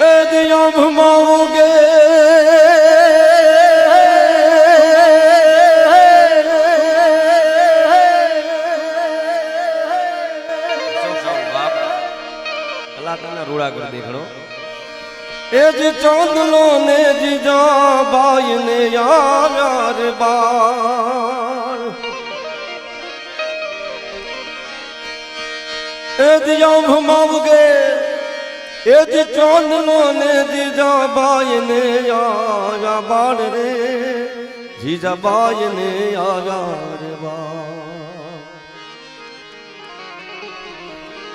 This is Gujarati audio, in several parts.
એ દિયા ભમાઓગે કલાકારના રૂડા કરી દેખડો એ જ ચાંદલો ને જીજા બાઈ ને યાર બાર. એ દિયા ભમાવગે એ જ ચાંદલો ને જીજાબાઈ ને યાર બાર રે. જીજાબાઈ ને યાર બાર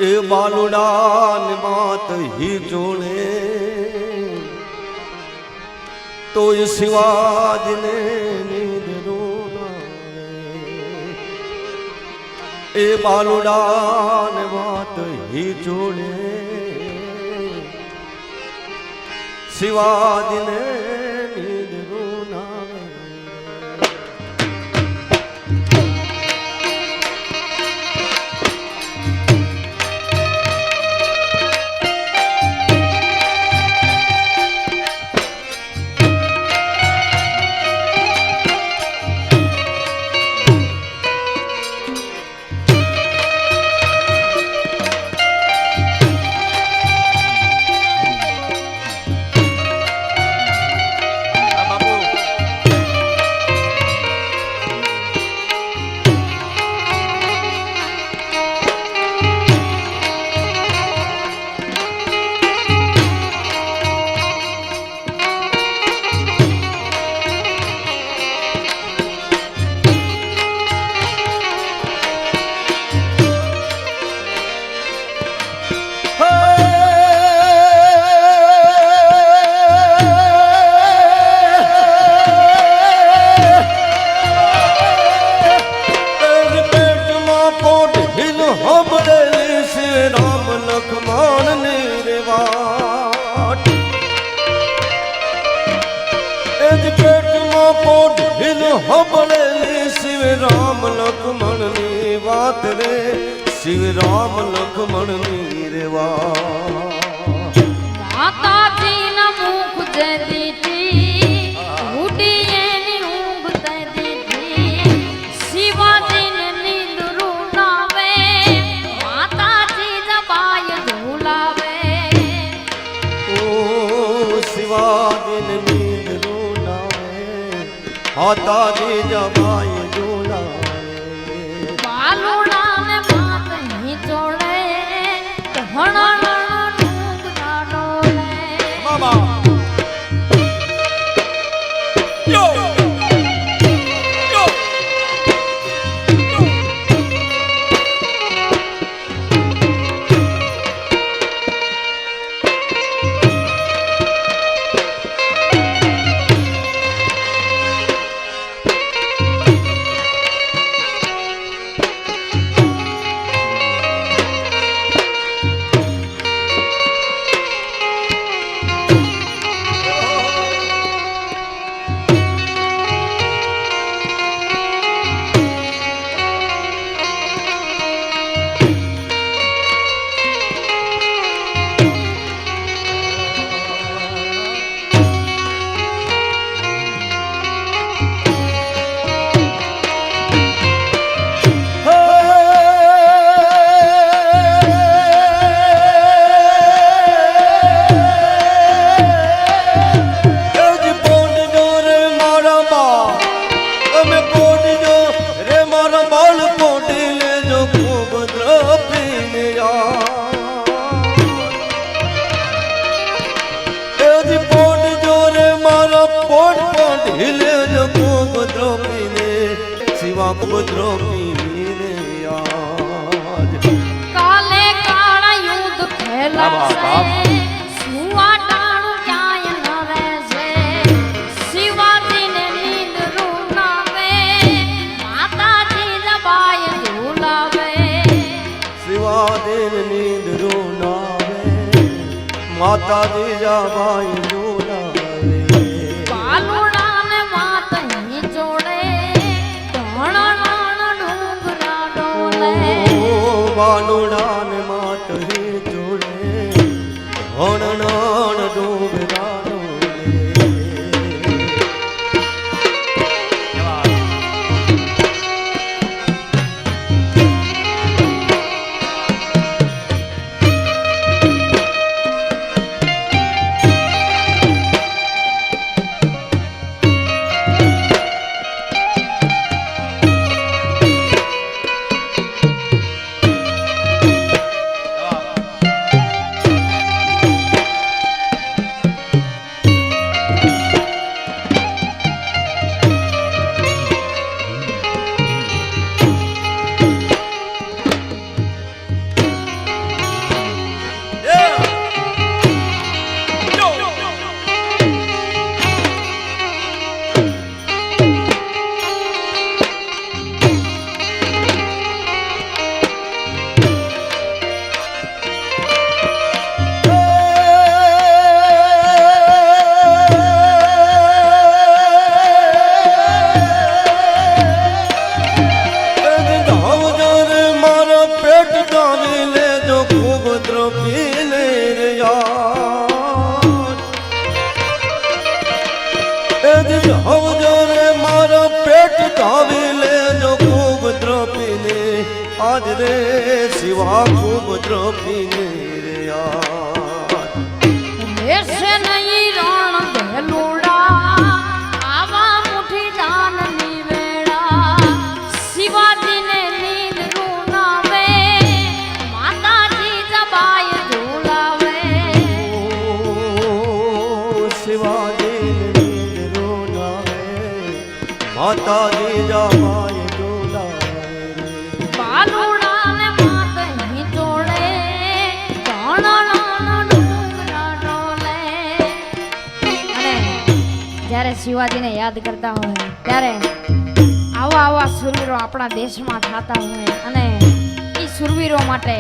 એ બાલુડાન માત હી જોડે તો એ શિવાજને નીંદ રોનાવે. એ બાલુડાન માત હી જોડે શિવાજને શિવ રામ લખમણની રેવાટ માતાજીના મુખ જે દીધી ઉડી એની ઊંઘ તે દીધી શિવાજીને નિંદરું નાવે માતાજી જમાય શિવા કુબદ્રો પીને આજ. કાલે કાળા યુદ્ધ ન રૂનાવે માતાજી માતાજી જાબાઈ રોનાવે શિવાજીને યાદ કરતા હોય ત્યારે આવા આવા સુરવીરો આપણા દેશમાં થતા હોય અને એ સુરવીરો માટે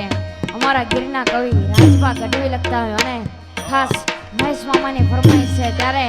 અમારા ગીરના કવિ રાજભા ગઢવી લખતા હોય અને ખાસ મહેશ મામાની ફરમાઈશ છે ત્યારે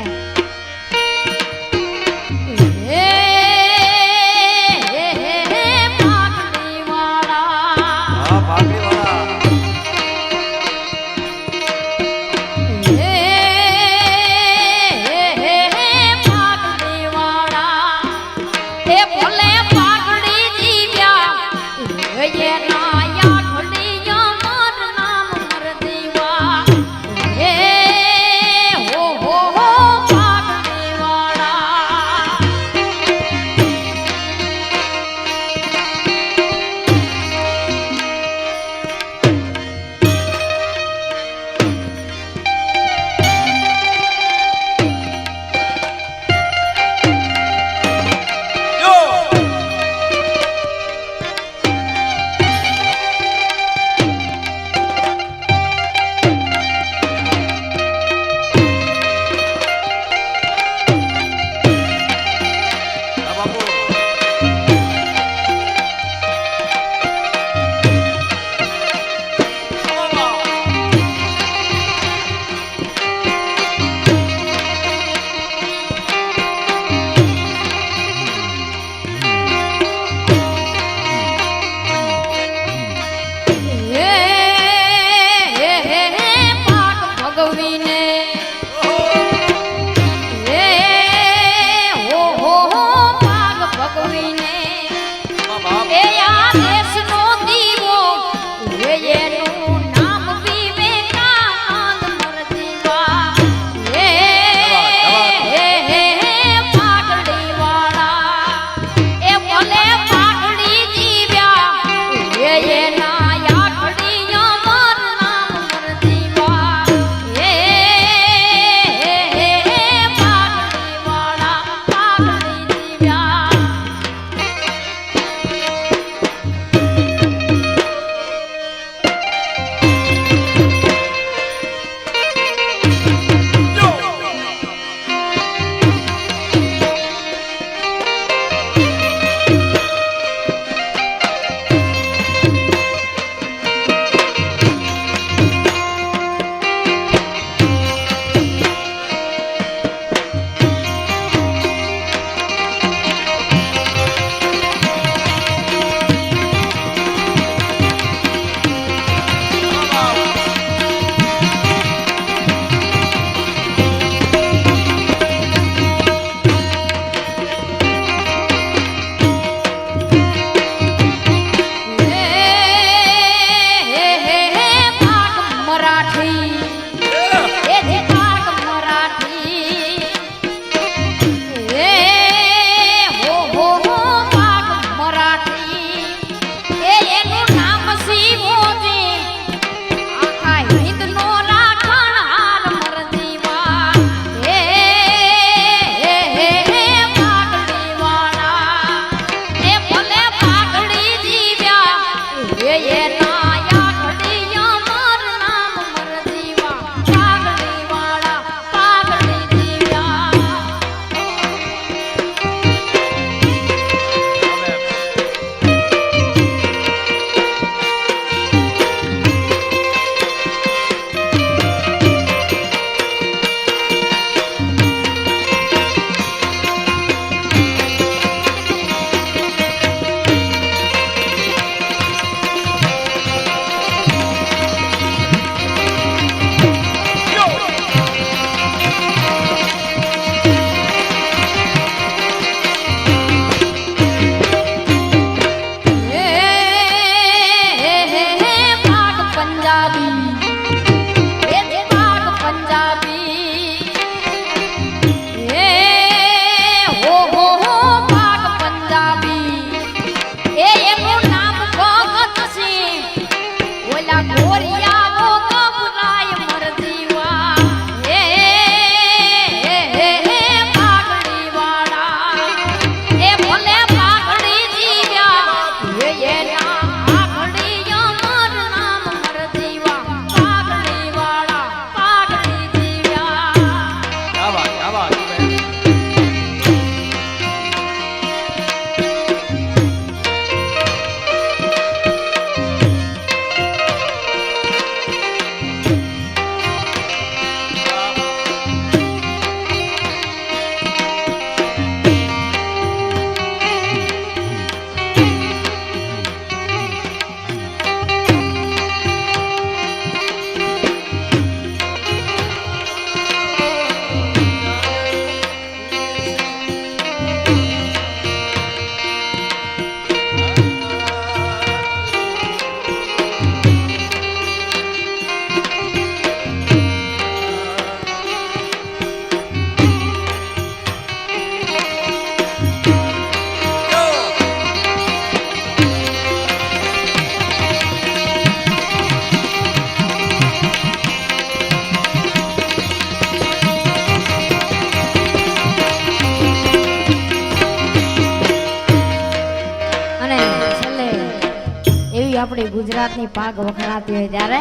ગુજરાતની પાક વખણાતી હોય ત્યારે.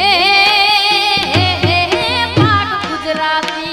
એ પાક ગુજરાતી